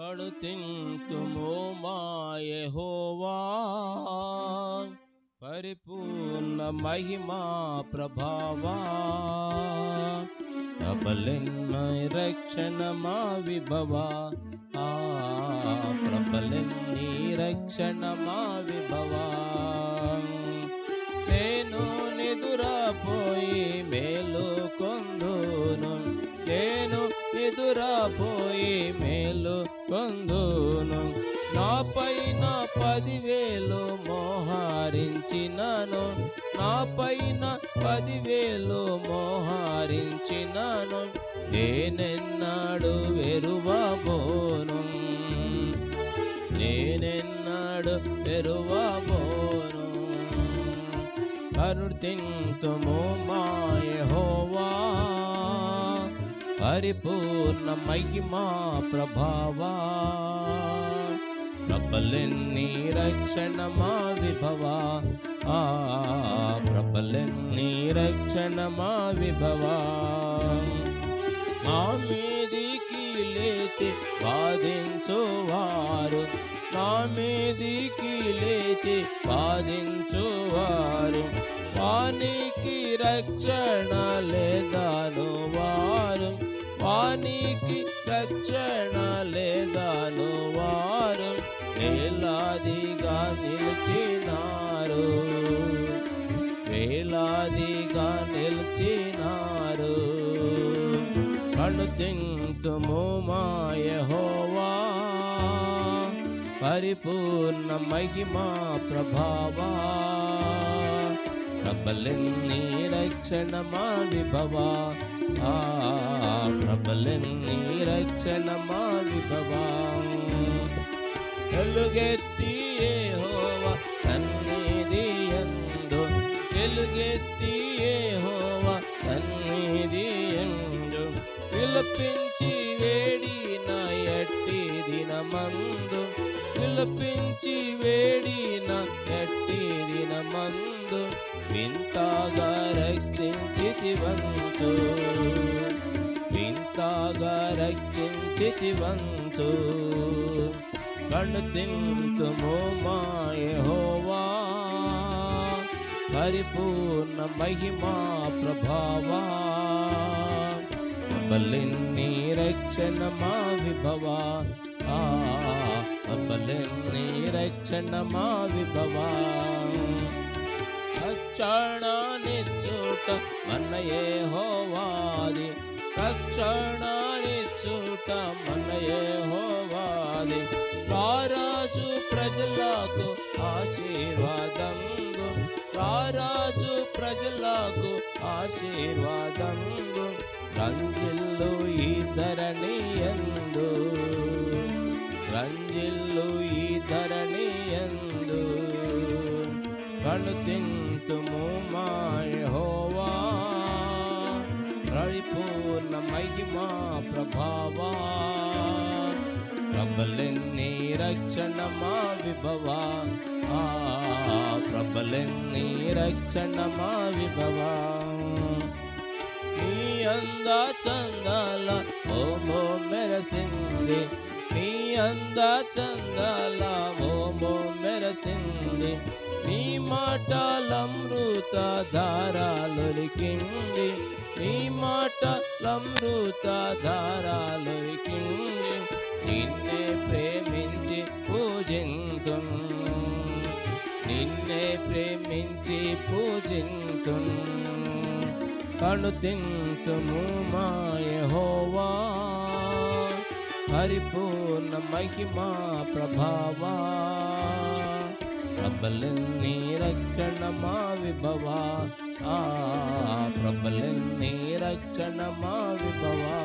అడుతింతుము మాయహోవా పరిపూర్ణ మహిమా ప్రభావా. ప్రబలెన్న రక్షణ మా విభవా. ఆ ప్రబలెన్ని రక్షణ మా విభవా. నేను నిదురపోయి మేలు కొందును. నేను నిదురపోయి మేలు కొందును నాపైన పదివేలు మోహరించినను. నాపైన పదివేలు మోహరించినను. నేనెన్నాడు వెరువబోను. నేనెన్నాడు వెరువబోను. కరుతింతుము మాయహో పరిపూర్ణ మహిమా ప్రభావా. ప్రబలెన్ని రక్షణ మా విభవా. ఆ ప్రబలెన్ని రక్షణ మా విభవా. మా మీదికి లేచి బాధించువారు నా మీదికి లేచి బాధించువారు వానికి రక్షణ లేదాను వారు. వానికి రక్షణ లేదాను వారు. వేలాదిగా నిలిచినారు. వేలాదిగా నిలిచినారు. కణుతింతుము మాయహోవా పరిపూర్ణ మహిమా ప్రభావా. ప్రబలెన్ని రక్షణ మా విభవా ఆ ప్రబలెన్ని రక్షణ మా విభవా వెలుగెత్తి ఎందు సన్నిధి యందు వెలుగెత్తి యెహోవా సన్నిధి యందు విలపించి వేడిన ఎట్టి దినమందు విలపించి వేడిన ఎట్టి దినమందు వింతగా రక్షించితివంతు వింతగా రక్షించితివంతు కణు తింతుము మాయహోవా పరిపూర్ణ మహిమా ప్రభావా. బలిన్ని రక్షణ మా విభవా. ఆ బలిన్ని రక్షణ మా విభవా. రక్షణనిచ్చుట మనయే హోవాది రక్షణనిచ్చుట మనయే హోవాది రారాజు ప్రజలకు ఆశీర్వాదంగు. రారాజు ప్రజలకు ఆశీర్వాదంగు. రంజిల్లు ఈ ధరణి ఎందు. రంజిల్లు కణుతింతుము మాయహోవా పరిపూర్ణ మహిమా ప్రభావా. ప్రబలెన్ని రక్షణ మా విభవా. ఆ ప్రబలెన్ని రక్షణ మా విభవా. నీ అంద చందాల ఓమో మెరసింది. నీ అంద చందాల ఓమో మెరసింది నీ మాటలమృత ధారాలొలికింది నీ మాటలమృత ధారాలొలికింది నిన్నే ప్రేమించి పూజింతు నిన్నే ప్రేమించి పూజింతు కను తింతుము మాయహోవా పరిపూర్ణ మహిమా ప్రభావా. ప్రబలన్ని రక్షణ మా విభవా ఆ ప్రబలన్ని రక్షణ మా విభవా